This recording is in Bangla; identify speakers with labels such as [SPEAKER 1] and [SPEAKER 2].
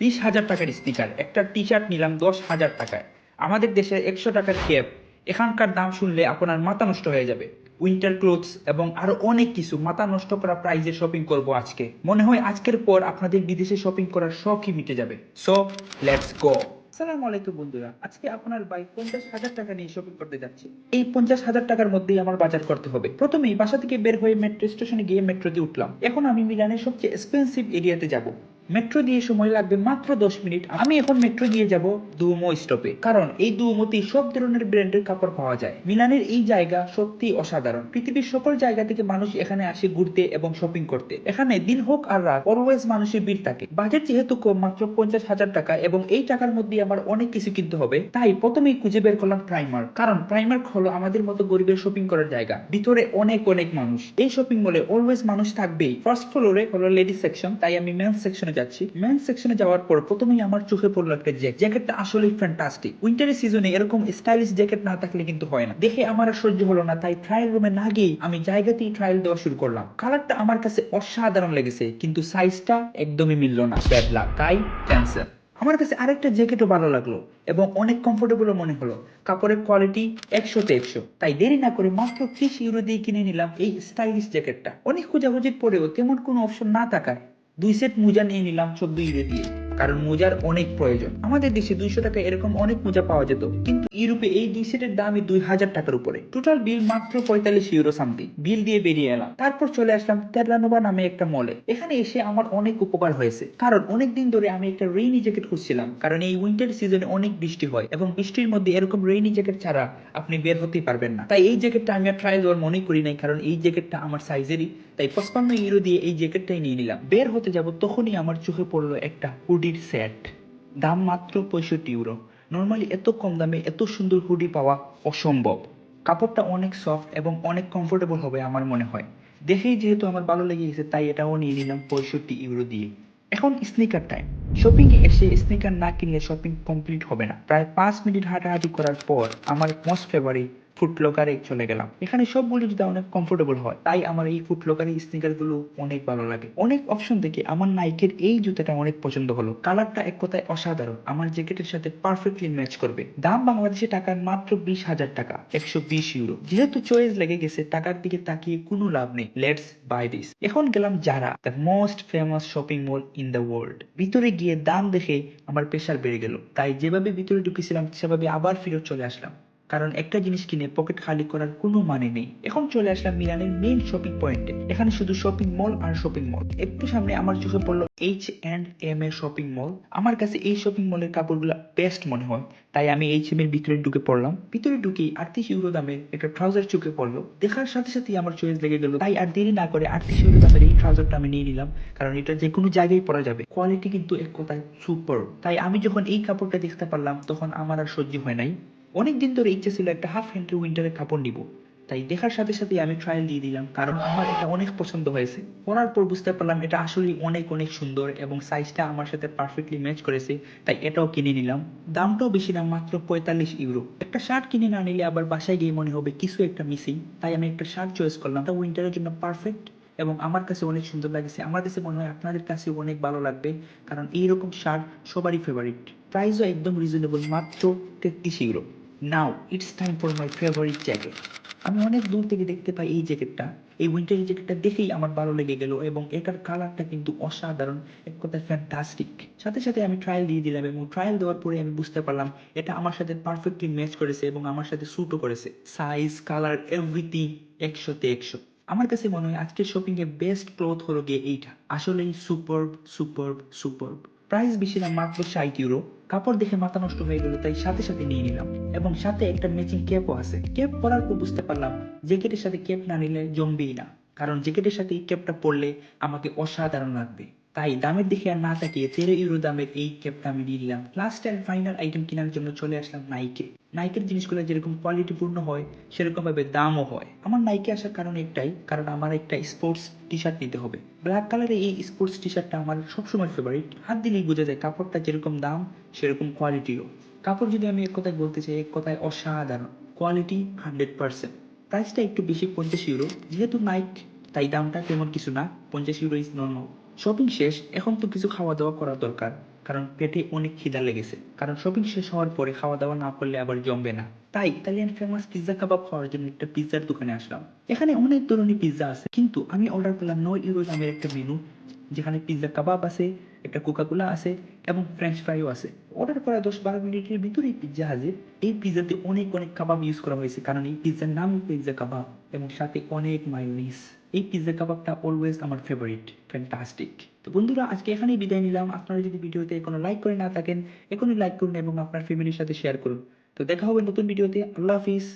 [SPEAKER 1] বিশ হাজার টাকার স্নিকার একটা টি শার্ট নিলাম দশ হাজার টাকায়। আমাদের দেশে একশো টাকার ক্যাব এখানকার দাম শুনলে আপনার মাথা নষ্ট হয়ে যাবে। উইন্টার ক্লোথস এবং আরও অনেক কিছু মাথা নষ্ট করা প্রাইজে শপিং করব আজকে। মনে হয় আজকের পর আপনাদের বিদেশে শপিং করার শখই মিটে যাবে। সো লেটস গো আসসালামু আলাইকুম বন্ধুরা, আজকে আপনার ভাই পঞ্চাশ হাজার টাকা নিয়ে শপিং করতে যাচ্ছে। এই পঞ্চাশ হাজার টাকার মধ্যেই আমার বাজার করতে হবে। প্রথমেই বাসা থেকে বের হয়ে মেট্রো স্টেশনে গিয়ে মেট্রোতে উঠলাম। এখন আমি মিলানের সবচেয়ে এক্সপেন্সিভ এরিয়াতে যাব। মেট্রো দিয়ে সময় লাগবে মাত্র দশ মিনিট। আমি এখন মেট্রো দিয়ে যাব দুমো স্টপে। কারণ এই দুমোতেই সব ধরনের ব্র্যান্ডের কাপড় পাওয়া যায়। মিলানের এই জায়গা সত্যি অসাধারণ। পৃথিবীর সকল জায়গা থেকে মানুষ এখানে আসে ঘুরতে এবং শপিং করতে। এখানে দিন হোক আর রাত অলওয়েজ মানুষের ভিড় থাকে। বাজেট যেহেতু কম, মাত্র পঞ্চাশ হাজার টাকা এবং এই টাকার মধ্যে আমার অনেক কিছু কিনতে হবে। তাই প্রথমেই খুঁজে বের করলাম প্রাইমার কারণ প্রাইমার হলো আমাদের মতো গরিবের শপিং করার জায়গা। ভিতরে অনেক অনেক মানুষ। এই শপিং মলে অলওয়েজ মানুষ থাকবেই। ফার্স্ট ফ্লোরে হলো লেডিস সেকশন তাই আমি মেন্স সেকশনে যাচ্ছি। মেন্স সেকশনে যাওয়ার পর প্রথমেই আমার চোখে পড়ল একটা জ্যাকেট জ্যাকেটটা আসলেই ফ্যান্টাস্টিক উইন্টারের সিজনে এরকম স্টাইলিশ জ্যাকেট না থাকলে কিন্তু হয় না। দেখে আমার আর সহ্য হলো না, তাই ট্রায়াল রুমে না গিয়ে আমি জায়গাতেই ট্রায়াল দেওয়া শুরু করলাম। কালারটা আমার কাছে অসাধারণ লেগেছে, কিন্তু সাইজটা একদমই মিললো না। ব্যাড লাক তাই ক্যান্সেল আমার কাছে আরেকটা জ্যাকেটও ভালো লাগল এবং অনেক কমফোর্টেবলও মনে হলো। কাপড়ের কোয়ালিটি একশোতে একশো। তাই দেরি না করে মাত্র ত্রিশ ইউরো দিয়ে কিনে নিলাম এই স্টাইলিশ জ্যাকেটটা অনেক খোঁজাখুঁজির পরেও তেমন কোনো অপশন না থাকায় দুই সেট মুজা নিয়ে নিলাম চোদ্দ ইউরো দিয়ে। কারণ মোজার অনেক প্রয়োজন। আমাদের দেশে দুইশো টাকা এরকম অনেক মোজা পাওয়া যেত। কিন্তু ইউরোপে এই দুই সেটের দামই দুই হাজার টাকার উপরে। টোটাল বিল মাত্র পঁয়তাল্লিশ ইউরো সামথিং বিল দিয়ে বেরিয়ে এলাম। তারপর চলে আসলাম তেরলানোভা নামে একটা মলে এখানে এসে আমার অনেক উপকার হয়েছে। কারণ অনেক দিন ধরে আমি একটা রেইনি জ্যাকেট খুঁজছিলাম। কারণ এই উইন্টার সিজনে অনেক বৃষ্টি হয় এবং বৃষ্টির মধ্যে এরকম রেইনি জ্যাকেট ছাড়া আপনি বের হতেই পারবেন না। তাই এই জ্যাকেটটা আমি আর ট্রায়াল দেওয়ার মনে করি নাই, কারণ এই জ্যাকেটটা আমার সাইজেরই তাই পঁচপান্ন ইউরো দিয়ে এই জ্যাকেটটাই নিয়ে নিলাম। বের হতে যাব তখনই আমার চোখে পড়ল একটা হুডির সেট দাম মাত্র পঁয়ষট্টি ইউরো নর্মালি এত কম দামে এত সুন্দর হুডি পাওয়া অসম্ভব। কাপড়টা অনেক সফট এবং অনেক কমফোর্টেবল হবে আমার মনে হয়। দেখেই যেহেতু আমার ভালো লেগে গেছে তাই এটাও নিয়ে নিলাম পঁয়ষট্টি ইউরো দিয়ে। এখন স্নিকার টাইম শপিং এ এসে স্নিকার না কিনলে শপিং কমপ্লিট হবে না। প্রায় পাঁচ মিনিট হাঁটাহাঁটি করার পর আমার মোস্ট ফেভারিট ফুটলকারে চলে গেলাম। এখানে সবগুলো জুতা অনেক কমফোর্টেবল হয়, তাই আমার এই ফুটলকারের স্নিকারগুলো অনেক ভালো লাগে। অনেক অপশন থেকে আমার নাইকের এই জুতাটা অনেক পছন্দ হলো। কালারটা এক কথায় অসাধারণ। আমার জ্যাকেটের সাথে পারফেক্টলি ম্যাচ করবে। দাম বাংলাদেশে টাকার মাত্র বিশ হাজার টাকা, একশো বিশ ইউরো যেহেতু চয়েস লেগে গেছে, টাকার দিকে তাকিয়ে কোনো লাভ নেই। লেটস বাই দিস এখন গেলাম যারা the most famous shopping mall in the world ভিতরে গিয়ে দাম দেখে আমার প্রেশার বেড়ে গেল। তাই যেভাবে ভিতরে ঢুকেছিলাম, সেভাবে আবার ফিরত চলে আসলাম। কারণ একটা জিনিস কিনে পকেট খালি করার কোনো মানে নেই। এখন চলে আসলাম মিলানের মেইন শপিং পয়েন্টে এখানে শুধু শপিং মল আর শপিং মল একটু সামনে আমার চোখে পড়ল এইচ অ্যান্ড এম এর শপিং মল আমার কাছে এই শপিং মলের কাপড়গুলো বেস্ট মনে হয়। তাই আমি এইচ এম এর ভিতরে ঢুকে পড়লাম। ভিতরে ঢুকেই আটত্রিশ ইউরো দামের একটা ট্রাউজার চোখে পড়ল। দেখার সাথে সাথেই আমার চয়েস লেগে গেল। তাই আর দেরি না করে আটত্রিশ ইউরো দামের এই ট্রাউজারটা আমি নিয়ে নিলাম। কারণ এটা যে কোনো জায়গায় পরা যাবে। কোয়ালিটি কিন্তু এক কথায় সুপার তাই আমি যখন এই কাপড়টা দেখতে পারলাম, তখন আমার আর সহ্য হয় নাই। অনেক দিন ধরে ইচ্ছে ছিল একটা হাফ হ্যান্ডের উইন্টারের কাপড় নিব। তাই দেখার সাথে সাথে আমি ট্রায়াল দিয়ে দিলাম, কারণ আমার এটা অনেক পছন্দ হয়েছে। পরার পর বুঝতে পারলাম এটা আসলেই অনেক অনেক সুন্দর এবং সাইজটা আমার সাথে পারফেক্টলি ম্যাচ করেছে, তাই এটাও কিনে নিলাম। দামটাও বেশি না, মাত্র পঁয়তাল্লিশ ইউরো একটা শার্ট কিনে না নিলে আবার বাসায় গিয়ে মনে হবে কিছু একটা মিসিং তাই আমি একটা শার্ট চয়েস করলাম। এটা উইন্টারের জন্য পারফেক্ট এবং আমার কাছে অনেক সুন্দর লাগছে। আমার কাছে মনে হয় আপনাদের কাছে অনেক ভালো লাগবে, কারণ এইরকম শার্ট সবারই ফেভারিট প্রাইসও একদম রিজনেবল মাত্র তেত্রিশ euro now it's time for my favourite jacket আমি অনেক দূর থেকে দেখতে পাই এই জ্যাকেটটা এই উইন্টার জ্যাকেটটা দেখেই আমার ভালো লেগে গেল এবং এটার কালারটা কিন্তু অসাধারণ, এক কথায় ফ্যান্টাস্টিক সাথে সাথে আমি ট্রায়াল দিয়ে দিলাম এবং ট্রায়াল দেওয়ার পরে আমি বুঝতে পারলাম এটা আমার সাথে পারফেক্টলি ম্যাচ করেছে এবং আমার সাথে স্যুটও করেছে। সাইজ কালার এভরিথিং একশোতে একশো। আমার কাছে মনে হয় আজকের শপিং এর বেস্ট ক্লথ হলো গিয়ে এইটা। আসলেই সুপার সুপার সুপার প্রাইস বেশি না, মাত্র ষাট ইউরো কাপড় দেখে মাথা নষ্ট হয়ে গেল, তাই সাথে সাথে নিয়ে নিলাম। এবং সাথে একটা ম্যাচিং ক্যাপও আছে। ক্যাপ পরার পর বুঝতে পারলাম জ্যাকেটের সাথে ক্যাপ না নিলে জমবেই না। কারণ জ্যাকেটের সাথে এই ক্যাপটা পরলে আমাকে অসাধারণ লাগবে। তাই দামের দিকে আর না তাকিয়ে তেরো ইউরো দামের এই ক্যাপটা আমি নিয়ে নিলাম। লাস্ট অ্যান্ড ফাইনাল আইটেম কেনার জন্য চলে আসলাম নাইকে নাইকের জিনিসগুলো যেরকম কোয়ালিটিপূর্ণ হয় সেরকম ভাবে দামও হয়। আমার নাইকে আসার কারণ একটাই, কারণ আমার একটা স্পোর্টস টি শার্ট নিতে হবে। ব্ল্যাক কালারের এই স্পোর্টস টি শার্টটা আমার সবসময় ফেভারিট হাত দিলেই বোঝা যায় কাপড়টা যেরকম দাম, সেরকম কোয়ালিটিও কাপড় যদি আমি এক কথায় বলতে চাই, এক কথায় অসাধারণ। কোয়ালিটি হান্ড্রেড পার্সেন্ট প্রাইসটা একটু বেশি, পঞ্চাশ ইউরো। যেহেতু নাইক তাই দামটা তেমন কিছু না। পঞ্চাশ ইউরো ইজ নর্মাল শপিং শেষ, এখন তো কিছু খাওয়া দাওয়া করা দরকার। কারণ পেটে অনেক খিদা লেগেছে। কারণ শপিং শেষ হওয়ার পরে খাওয়া দাওয়া না করলে আবার জমবে না। তাই ইতালিয়ান ফেমাস পিৎজা কাবাব খাওয়ার জন্য একটা পিৎজার দোকানে আসলাম। এখানে অনেক ধরনের পিৎজা আছে। কিন্তু আমি অর্ডার করলাম নয় ইউরো দামের একটা মেনু যেখানে পিৎজা কাবাব আছে, একটা কোকাকোলা আছে এবং ফ্রেঞ্চ ফ্রাইও আছে। অর্ডার করা দশ বারো মিনিটের ভিতরেই পিৎজা হাজির। এই পিৎজাতে অনেক অনেক কাবাব ইউজ করা হয়েছে। কারণ এই পিৎজার নাম পিৎজা কাবাব এবং সাথে অনেক মায়োনিস এই পিৎজা কাবাবটা অলওয়েজ আমার ফেভারিট ফ্যান্টাস্টিক তো বন্ধুরা, আজকে এখানেই বিদায় নিলাম। আপনারা যদি ভিডিওতে কোনো লাইক করে না থাকেন, এখনই লাইক করুন এবং আপনার ফ্যামিলির সাথে শেয়ার করুন। তো দেখা হবে নতুন ভিডিওতে। আল্লাহ হাফিজ।